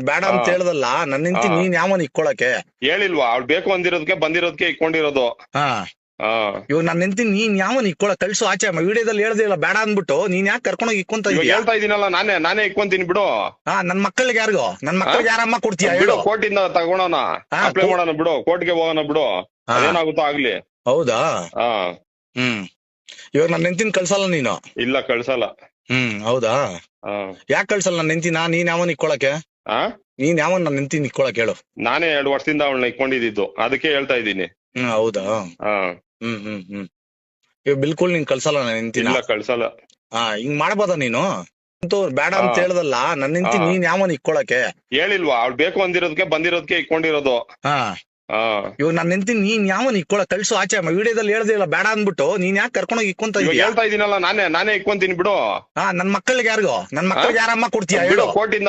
ಬೇಡ ಅಂತ ಹೇಳದಲ್ಲ. ನನ್ನ ಹೆಂಡತಿ. ನೀನ್ ಯಾವನ್ ಇಕ್ಕೊಳಕ್ಕೆ? ಹೇಳಿಲ್ವಾ? ಅವ್ಳು ಬೇಕು ಅಂದಿರೋದಕ್ಕೆ ಬಂದಿರೋದಕ್ಕೆ ಇಕ್ಕೊಂಡಿರೋದು. ಹಾ. ಹಾ. ಇವಾಗ ನನ್ನ ಹೆಂಡತಿ ನೀನ್ ಯಾವನ್ ಇಕ್ಕೊಳ? ಕಳ್ಸು ಆಚೆ. ವಿಡಿಯೋದಲ್ಲಿ ಹೇಳ್ದಿಲ್ಲ ಬೇಡ ಅಂದ್ಬಿಟ್ಟು. ನೀನ್ ಯಾಕೆ ಕರ್ಕೊಂಡೋಗಿ ಇಕ್ಕೊಂತ ಹೇಳ್ತಾ ಇದೀನಲ್ಲ ನಾನೇ ನಾನೇ ಇಕ್ಕೊಂತೀನಿ ಬಿಡು. ಹಾ ನನ್ ಮಕ್ಕಳಿಗೆ ಯಾರಿಗೋ? ನನ್ ಮಕ್ಕಳಿಗೆ ಯಾರಮ್ಮ ಕೊಡ್ತೀಯ? ಬಿಡು ಕೋರ್ಟಿಂದ ತಗೊಳೋಣ. ಅಪ್ಲೈ ಮಾಡೋಣ ಬಿಡು ಕೋರ್ಟ್ಗೆ ಹೋಗೋಣ ಬಿಡು. ಏನಾಗುತ್ತೋ ಆಗ್ಲಿ. ಹೌದಾ? ಹ್ಮ್. ಇವಾಗ ನನ್ನ ಹೆಂಡತಿನ ಕಳ್ಸಲ್ಲ ನೀನು? ಇಲ್ಲ ಕಳ್ಸಲ್ಲ. ಹ್ಮ್ ಹೌದಾ? ಯಾಕೆ ಕಳ್ಸಲ್ಲ ನನ್ನ ಹೆಂಡತಿನ? ನೀನ್ ಯಾವನ್ ಇಕ್ಕೊಳಕ್ಕೆ? ಆ? ನೀನ್ ಯಾವ ನನ್ನ ನಿಕ್ಕೊಳಕ್ ಹೇಳು ನಾನೇ ಎರಡು ವರ್ಷದಿಂದ ಅವಳನ್ನ ಇಟ್ಕೊಂಡಿದ್ದು ಅದಕ್ಕೆ ಹೇಳ್ತಾ ಇದ್ದೀನಿ. ಹ್ಮ್ ಹೌದಾ? ಹಾ. ಹ್ಮ್ ಹ್ಮ್ ಹ್ಮ್. ಬಿಲ್ಕುಲ್ ನೀನ್ ಕಳ್ಸಲ್ಲ ನಾನು ನಿಂತಿನ ಇಲ್ಲ ಕಳ್ಸಲ್ಲ. ಹಾ ಹಿಂಗ್ ಮಾಡ್ಬೋದ ನೀನು? ಅಂತೂ ಬೇಡ ಅಂತ ಹೇಳದಲ್ಲ ಹೇಳ್ದಲ್ಲ ನನ್ನ ನಿಂತಿ ಹಾ. ನೀನ್ ಯಾವನ್ ಇಕ್ಕೊಳಕ್ಕೆ? ಹೇಳಿಲ್ವಾ ಅವ್ಳು ಬೇಕು ಅಂದಿರೋದಕ್ಕೆ ಬಂದಿರೋದಕ್ಕೆ ಇಕ್ಕೊಂಡಿರೋದು. ಹಾ. ಹಾ. ಇವ್ ನನ್ನ ಹೆಂಡತಿ ನೀನ್ ಯಾವನ್ ಇಕ್ಕೊಳ ಕಳ್ಸು ಆಚೆ ವಿಡಿಯೋದಲ್ಲಿ ಹೇಳ್ದಿಲ್ಲ ಬೇಡ ಅಂದ್ಬಿಟ್ಟು ನೀನ್ ಯಾಕೆ ಕರ್ಕೊಂಡೋಗಿ ಇಕ್ಕೊಂತ ಇವಾಗ ಇದೀಯ? ಹೇಳ್ತಾ ಇದೀನಲ್ಲ ನಾನೇ ನಾನೇ ಇಕ್ಕೊಂತೀನಿ ಬಿಡು. ಹಾ ನನ್ ಮಕ್ಕಳಿಗೆ ಯಾರಿಗೋ? ನನ್ ಮಕ್ಕಳಿಗೆ ಯಾರಮ್ಮ ಕೊಡ್ತೀಯ ಬಿಡು ಹೇಳು. ಕೋರ್ಟಿಂದ